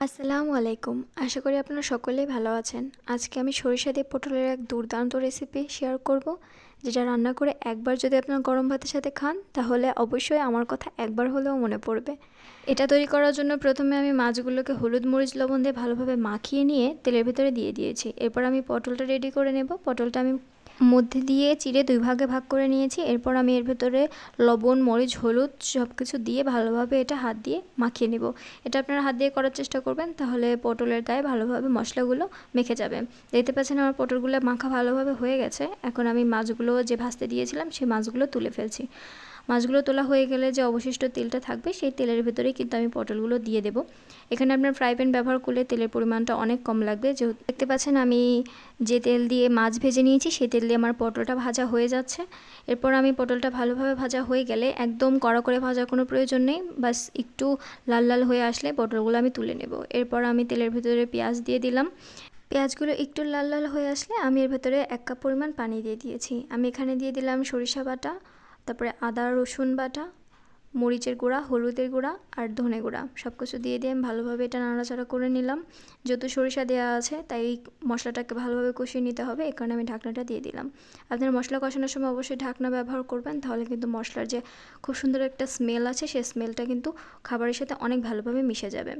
আসসালামু আলাইকুম। আশা করি আপনারা সকলেই ভালো আছেন। আজকে আমি সরিষা দিয়ে পটলের এক দুর্দান্ত রেসিপি শেয়ার করব, যেটা রান্না করে একবার যদি আপনার গরম ভাতের সাথে খান, তাহলে অবশ্যই আমার কথা একবার হলেও মনে পড়বে। এটা তৈরি করার জন্য প্রথমে আমি মাছগুলোকে হলুদ মরিচ লবণ দিয়ে ভালোভাবে মাখিয়ে নিয়ে তেলের ভিতরে দিয়ে দিয়েছি। এরপর আমি পটলটা রেডি করে নেব। পটলটা আমি মধ্যে দিয়ে চিড়ে দুই ভাগে ভাগ করে নিয়েছি। এরপর আমি এর ভেতরে লবণ, মরিচ, হলুদ সব কিছু দিয়ে ভালোভাবে এটা হাত দিয়ে মাখিয়ে নেব। এটা আপনারা হাত দিয়ে করার চেষ্টা করবেন, তাহলে পটলের গায়ে ভালোভাবে মশলাগুলো মেখে যাবে। দেখতে পাচ্ছেন আমার পটলগুলো মাখা ভালোভাবে হয়ে গেছে। এখন আমি মাছগুলো যে ভাজতে দিয়েছিলাম, সেই মাছগুলো তুলে ফেলছি। মাছগুলো তোলা হয়ে গেলে যে অবশিষ্ট তেলটা থাকবে, সেই তেলের ভেতরেই কিন্তু আমি পটলগুলো দিয়ে দেবো। এখানে আপনার ফ্রাই প্যান ব্যবহার করলে তেলের পরিমাণটা অনেক কম লাগবে। যেহেতু দেখতে পাচ্ছেন আমি যে তেল দিয়ে মাছ ভেজে নিয়েছি, সেই তেল দিয়ে আমার পটলটা ভাজা হয়ে যাচ্ছে। এরপর আমি পটলটা ভালোভাবে ভাজা হয়ে গেলে একদম কড়া করে ভাজার কোনো প্রয়োজন নেই, বাস একটু লাল লাল হয়ে আসলে পটলগুলো আমি তুলে নেব। এরপর আমি তেলের ভেতরে পেঁয়াজ দিয়ে দিলাম। পেঁয়াজগুলো একটু লাল লাল হয়ে আসলে আমি এর ভেতরে এক কাপ পরিমাণ পানি দিয়ে দিয়েছি। আমি এখানে দিয়ে দিলাম সরিষা বাটা তারপরে আদা, রসুন বাটা, মরিচের গুঁড়া, হলুদের গুঁড়া আর ধনে গুঁড়া। সব কিছু দিয়ে দিয়ে আমি ভালোভাবে এটা নাড়াচাড়া করে নিলাম। যেহেতু সরিষা দেওয়া আছে, তাই মশলাটাকে ভালোভাবে কষিয়ে নিতে হবে। এই কারণে আমি ঢাকনাটা দিয়ে দিলাম। আপনার মশলা কষানোর সময় অবশ্যই ঢাকনা ব্যবহার করবেন, তাহলে কিন্তু মশলার যে খুব সুন্দর একটা স্মেল আছে সেই স্মেলটা কিন্তু খাবারের সাথে অনেক ভালোভাবে মিশে যাবে।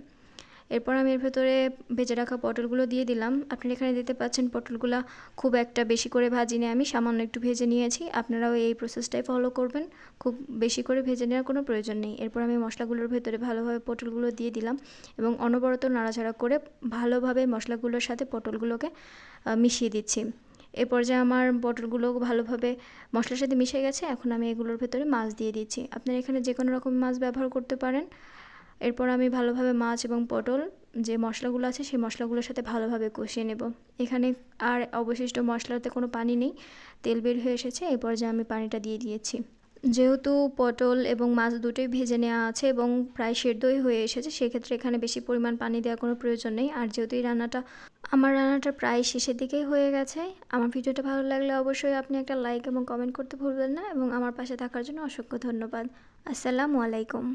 এরপর আমি এর ভেতরে ভেজে রাখা পটলগুলো দিয়ে দিলাম। আপনি এখানে দিতে পাচ্ছেন পটলগুলো খুব একটা বেশি করে ভাজিনি আমি সামান্য একটু ভেজে নিয়েছি। আপনারাও এই প্রসেসটাই ফলো করবেন। খুব বেশি করে ভেজে নেওয়ার কোনো প্রয়োজন নেই। এরপর আমি মশলাগুলোর ভেতরে ভালোভাবে পটলগুলো দিয়ে দিলাম এবং অনবরত নাড়াচাড়া করে ভালোভাবে মশলাগুলোর সাথে পটলগুলোকে মিশিয়ে দিচ্ছি। এ পর্যায়ে আমার পটলগুলো ভালোভাবে মশলার সাথে মিশে গেছে। এখন আমি এগুলোর ভেতরে মাছ দিয়ে দিচ্ছি। আপনারা এখানে যে কোনো রকম মাছ ব্যবহার করতে পারেন। এরপর আমি ভালোভাবে মাছ এবং পটল যে মশলাগুলো আছে সেই মশলাগুলোর সাথে ভালোভাবে কষিয়ে নেব। এখানে আর অবশিষ্ট মশলাতে কোনো পানি নেই, তেল বের হয়ে এসেছে, এই পর্যায়ে আমি পানিটা দিয়ে দিয়েছি। যেহেতু পটল এবং মাছ দুটোই ভেজে নেওয়া আছে এবং প্রায় সেদ্ধই হয়ে এসেছে, সেক্ষেত্রে এখানে বেশি পরিমাণ পানি দেওয়ার কোনো প্রয়োজন নেই। আর যেহেতু এই রান্নাটা, আমার রান্নাটা প্রায় শেষের দিকেই হয়ে গেছে, আমার ভিডিওটা ভালো লাগলে অবশ্যই আপনি একটা লাইক এবং কমেন্ট করতে ভুলবেন না এবং আমার পাশে থাকার জন্য অসংখ্য ধন্যবাদ। আসসালামু আলাইকুম।